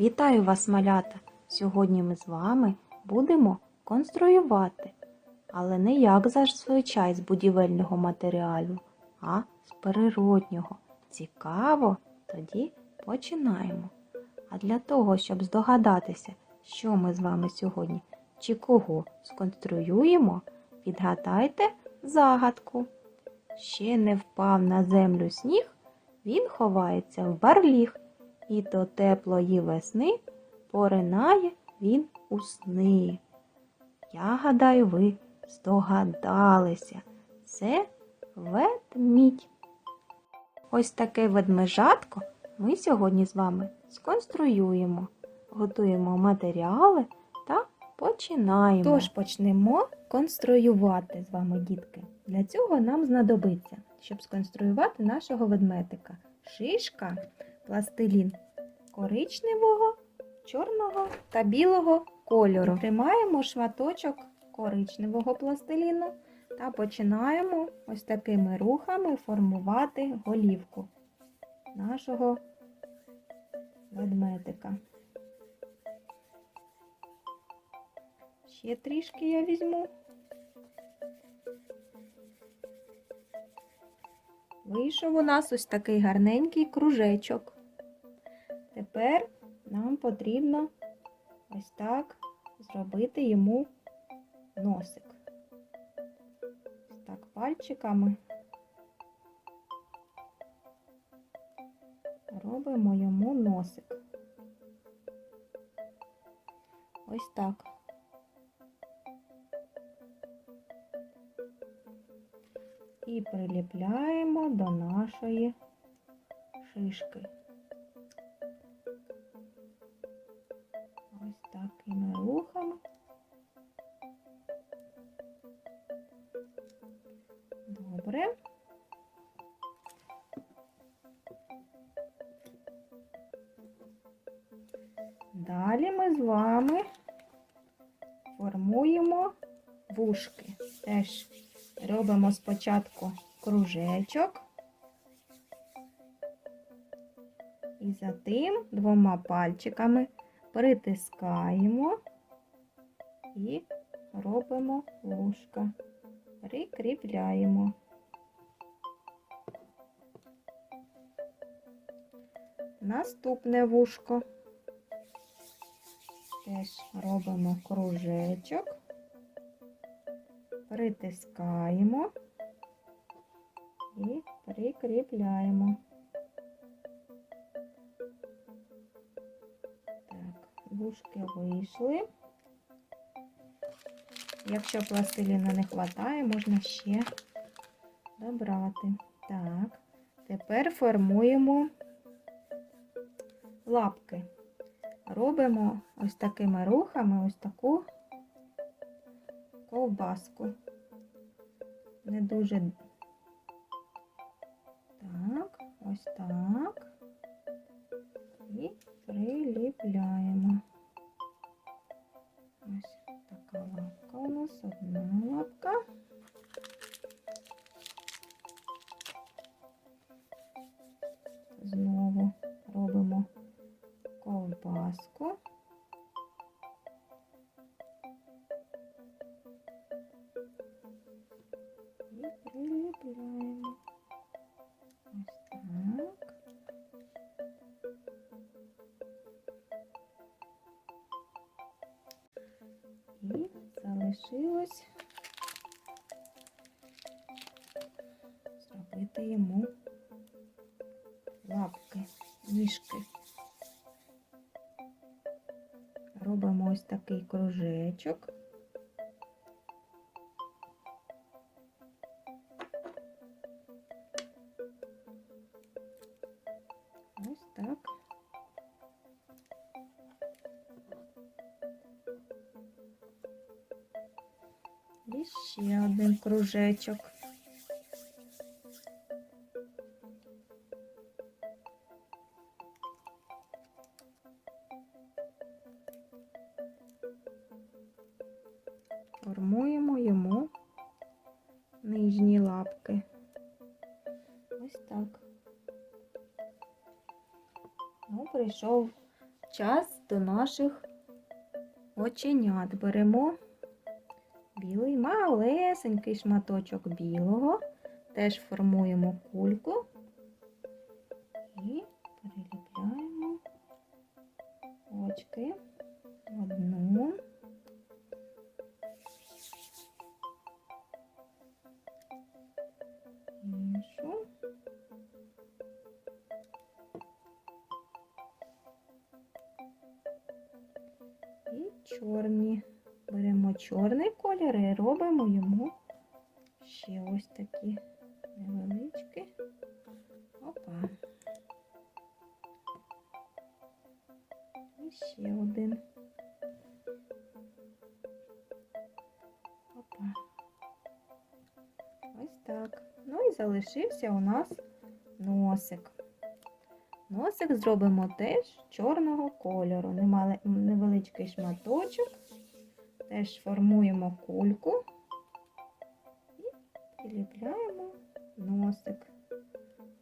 Вітаю вас, малята! Сьогодні ми з вами будемо конструювати, але не як зазвичай з будівельного матеріалу, а з природнього. Цікаво? Тоді починаємо. А для того, щоб здогадатися, що ми з вами сьогодні чи кого сконструюємо, відгадайте загадку. Ще не впав на землю сніг, він ховається в барліг, і до теплої весни поринає він у сни. Я гадаю, ви здогадалися. Це ведмідь. Ось таке ведмежатко ми сьогодні з вами сконструюємо, готуємо матеріали та починаємо. Тож почнемо конструювати з вами, дітки. Для цього нам знадобиться, щоб сконструювати нашого ведмедика. Шишка, пластилін коричневого, чорного та білого кольору. Тримаємо шматочок коричневого пластиліну та починаємо ось такими рухами формувати голівку нашого ведмедика. Ще трішки я візьму. Вийшов у нас ось такий гарненький кружечок. Тепер нам потрібно ось так зробити йому носик. Ось так пальчиками робимо йому носик. Ось так. І приліпляємо до нашої шишки. Ось такими рухами. Добре. Далі ми з вами формуємо вушки. Теж робимо спочатку кружечок. І затим двома пальчиками притискаємо і робимо вушка. Прикріпляємо. Наступне вушко. Теж робимо кружечок, притискаємо і прикріпляємо. Вушки вийшли. Якщо пластиліну не вистачає, можна ще добрати. Так, тепер формуємо лапки. Робимо ось такими рухами ось таку ковбаску. Не дуже так, ось так. І приліпляємо. Ось така лапка у нас, одна лапка. Знову робимо ковбаску. І приліпляємо. І залишилось зробити йому лапки, ніжки. Робимо ось такий кружечок. Ось так. І ще один кружечок. Формуємо йому нижні лапки. Ось так. Ну, прийшов час до наших оченят. Беремо білий малесенький шматочок білого, теж формуємо кульку і приліпляємо очки одну. Іншу. І чорні. Беремо чорний колір і робимо йому ще ось такі невеличкі. Опа. І ще один. Опа. Ось так. Ну і залишився у нас носик. Носик зробимо теж чорного кольору. Немале- Невеличкий шматочок. Теж формуємо кульку і приліпляємо носик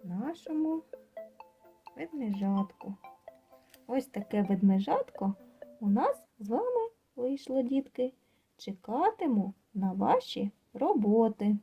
нашому ведмежатку. Ось таке ведмежатко у нас з вами вийшло, дітки. Чекатиму на ваші роботи.